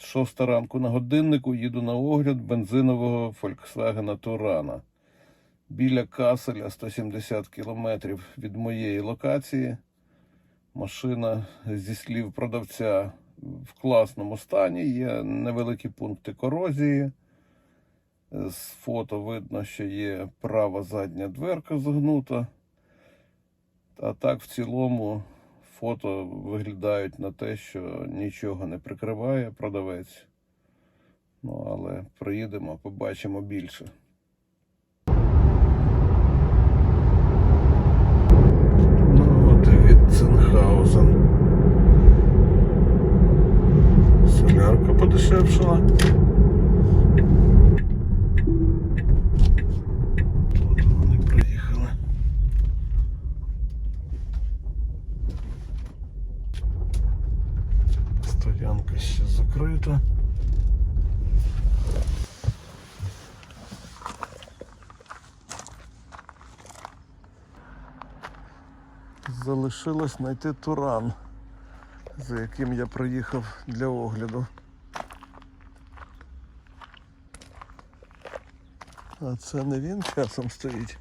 Шоста ранку на годиннику їду на огляд бензинового Volkswagen Турана. Біля Каселя 170 кілометрів від моєї локації. Машина, зі слів продавця, в класному стані. Є невеликі пункти корозії. З фото видно, що є права задня дверка загнута. А так, в цілому, фото виглядають на те, що нічого не прикриває продавець. Ну, але приїдемо, побачимо більше. Ну, от і Вітценхаузен. Солярка подешевшала. Тут вони приїхали. Стоянка ще закрита. Залишилось знайти туран, за яким я приїхав для огляду. А це не він часом стоїть.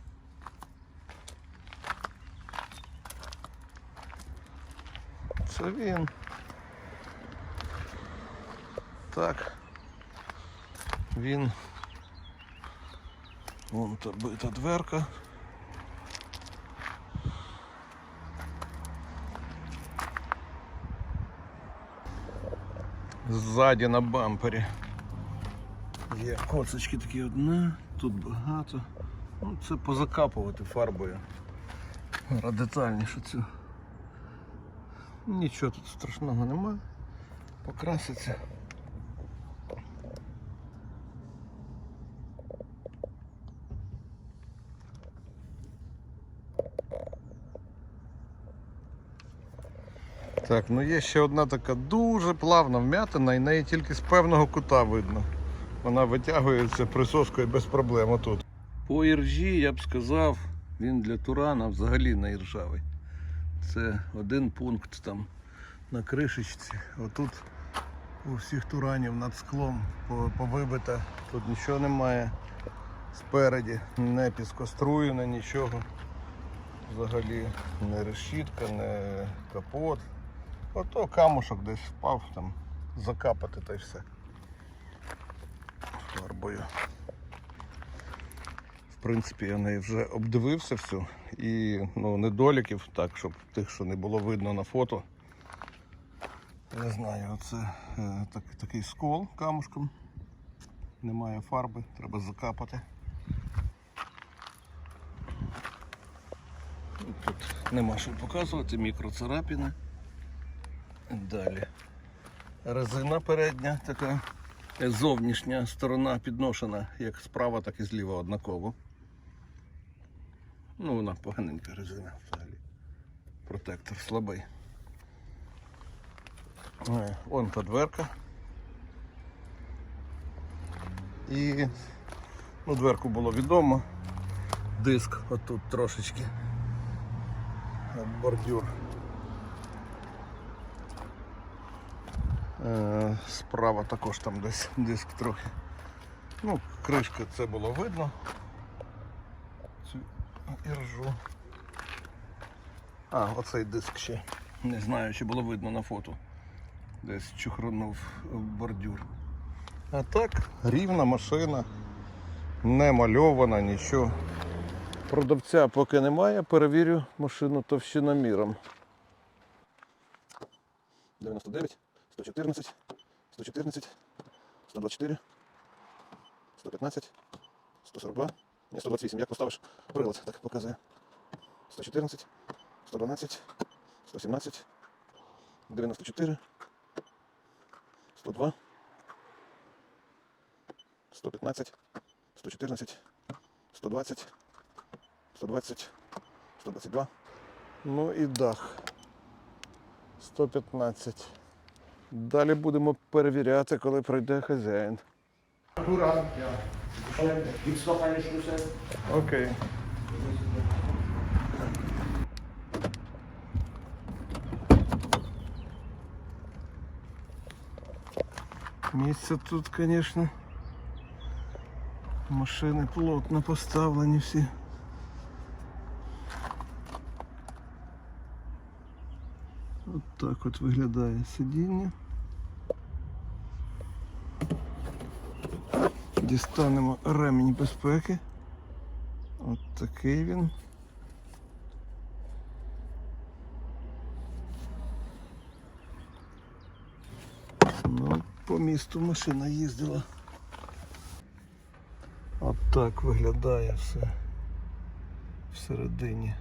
Це він. Так. Він. Вон та бита дверка. Ззаді на бампері. Є коцочки такі одна, тут багато. Ну, це позакапувати фарбою. Детальніше цю. Нічого тут страшного нема. Покраситься. Так, ну є ще одна така дуже плавна вмятина і неї тільки з певного кута видно. Вона витягується присоскою без проблем отут. По іржі, я б сказав, він для Турана взагалі не іржавий. Це один пункт там на кришечці. Отут у всіх туранів над склом по- повибите. Тут нічого немає. Спереді не піскоструєне, нічого. Взагалі не решітка, не капот. Ото камушок десь впав, там закапати та й все. Фарбою. В принципі, я неї вже обдивився всю. І ну, недоліків, так, щоб тих, що не було видно на фото. Не знаю, оце е, так, такий скол камушком. Немає фарби, треба закапати. Тут нема що показувати, мікроцарапіни. Далі. Резина передня така. Зовнішня сторона підношена як справа, так і зліва однаково. Ну, вона поганенька резина взагалі. Протектор слабий. Е, Вон та дверка. І ну, дверку було відомо. Диск отут трошечки. Бордюр. Справа також там десь диск трохи. Ну, кришка це було видно. Цю іржу. А, оцей диск ще. Не знаю, чи було видно на фото. Десь чухронув бордюр. А так, рівна машина, не мальована, нічого. Продавця поки немає, перевірю машину товщиноміром. 99, 114, 114, 124, 115, 142. Ні, 128. Як поставиш? Прилад так показує. 114, 112, 117, 94, 102, 115, 114, 120, 120, 122. Ну і дах. 115. Далі будемо перевіряти, коли прийде хазяїн. Окей. Місце тут, звісно. Машини плотно поставлені всі. От так от виглядає сидіння. Дістанемо ремінь безпеки. От такий він. Ну, по місту машина їздила. От так виглядає все всередині.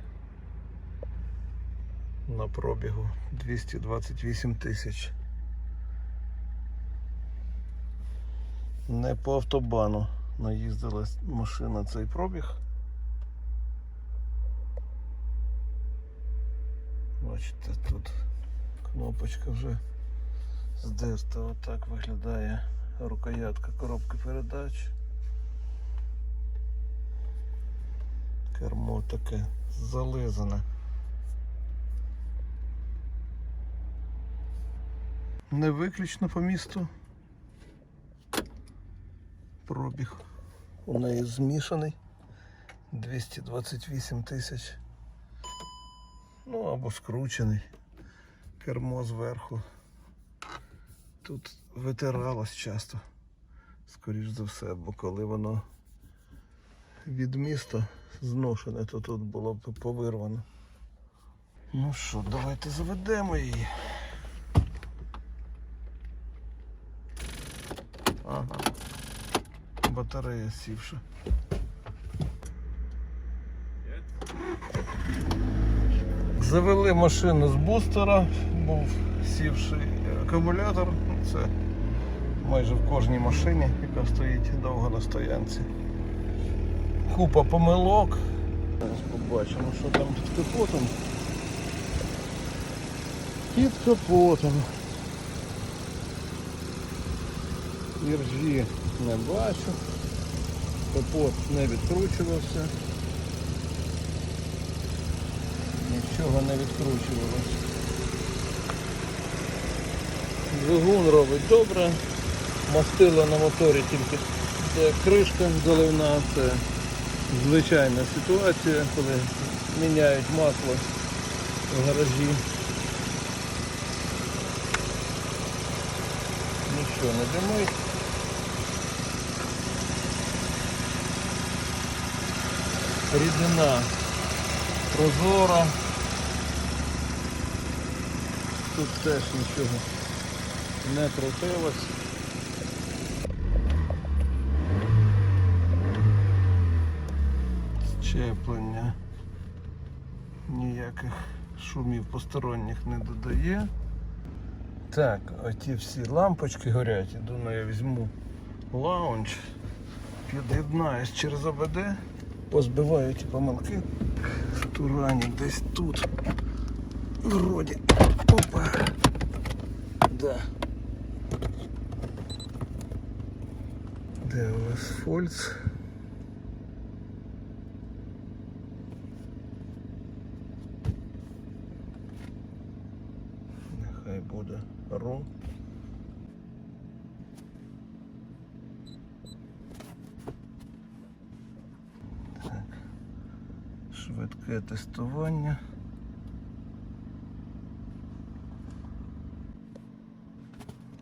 На пробігу 228 тисяч. Не по автобану наїздила машина цей пробіг. Бачите, тут кнопочка вже здерта. Отак виглядає рукоятка коробки передач. Кермо таке зализане. Не виключно по місту. Пробіг у неї змішаний. 228 тисяч. Ну або скручений. Кермо зверху. Тут витиралось часто. Скоріш за все, бо коли воно від міста зношене, то тут було б повирвано. Ну що, давайте заведемо її. Батарея сівша. Завели машину з бустера, був сівший акумулятор. Це майже в кожній машині, яка стоїть довго на стоянці. Купа помилок. Зараз побачимо, що там під капотом. Під капотом. Іржі не бачу. Капот не відкручувався. Нічого не відкручувалося. Двигун робить добре. Мастило на моторі тільки де кришка заливна. Це звичайна ситуація, коли міняють масло в гаражі. Нічого не димить. Рідина прозора. Тут теж нічого не крутилось. Щеплення ніяких шумів посторонніх не додає. Так, оті всі лампочки горять. Думаю, я візьму лаунч, під'єднаюсь через ОБД, позбиваю ті помилки. В турані десь тут. Вроді. Опа. Да. Де у вас фольц? Нехай буде ру. Швидке тестування.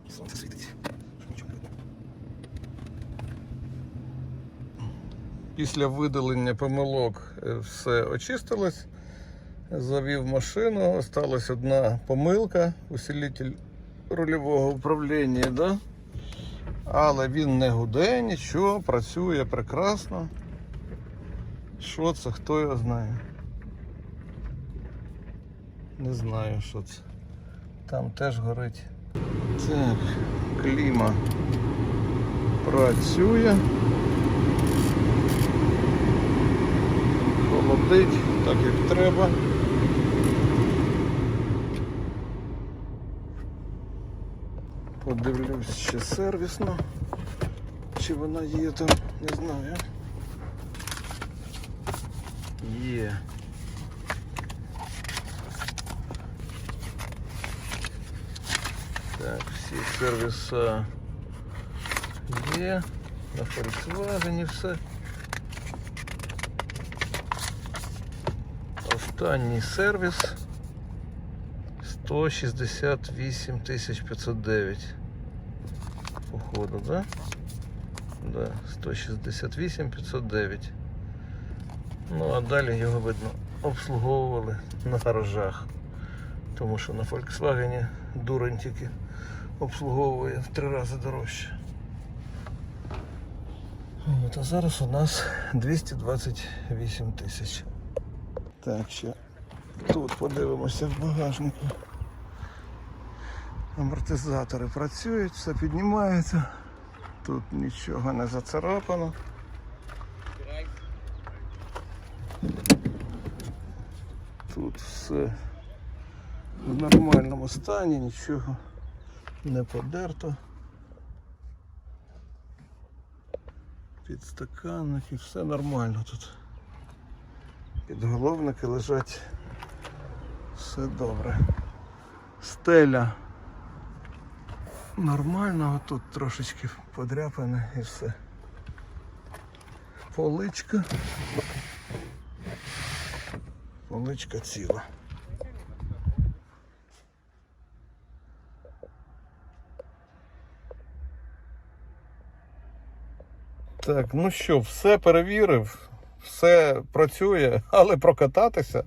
Сонце світить. Щоб нічого видно. Після видалення помилок е, все очистилось. Завів машину, осталась одна помилка, усилитель рульового управління, да? але він не гуде, нічого, працює прекрасно. Що це, хто його знає? Не знаю, що це. Там теж горить. Так, кліма працює. Холодить так як треба. Подивлюсь ще сервісно. Чи вона є там, не знаю. Є. Так, всі сервіса Є. На Volkswagen все. Останній сервіс 168 509. Походу, да? Да, 168 509. Ну а далі його видно обслуговували на гаражах. Тому що на Volkswagen дурень тільки обслуговує в три рази дорожче. От, а зараз у нас 228 тисяч. Так, ще тут подивимося в багажнику. Амортизатори працюють, все піднімається. Тут нічого не зацарапано. Тут все в нормальному стані, нічого не подерто. Підстаканники, все нормально тут. Підголовники лежать. Все добре. Стеля нормально, тут трошечки подряпане і все. Поличка. Поличка ціла. Так, ну що, все перевірив, все працює, але прокататися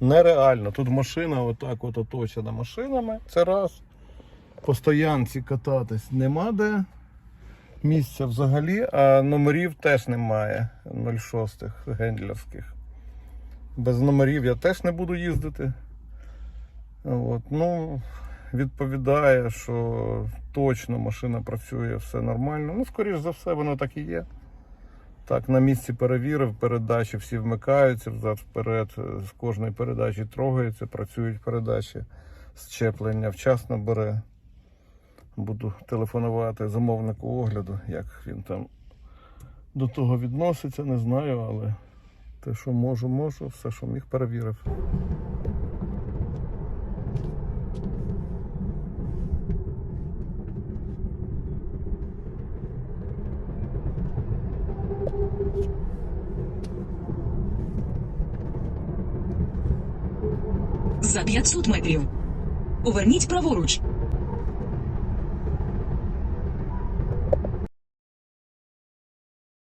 нереально. Тут машина отак от оточена машинами. Це раз. По стоянці кататись нема де місця взагалі, а номерів теж немає 06 гендлерських. Без номерів я теж не буду їздити. От, ну, відповідає, що точно машина працює, все нормально. Ну, скоріш за все, воно так і є. Так, на місці перевірив, передачі всі вмикаються взад вперед, з кожної передачі трогається, працюють передачі, щеплення вчасно бере. Буду телефонувати замовнику огляду, як він там до того відноситься, не знаю, але те, що можу, можу, все, що міг, перевірив. За 500 метрів. Поверніть праворуч.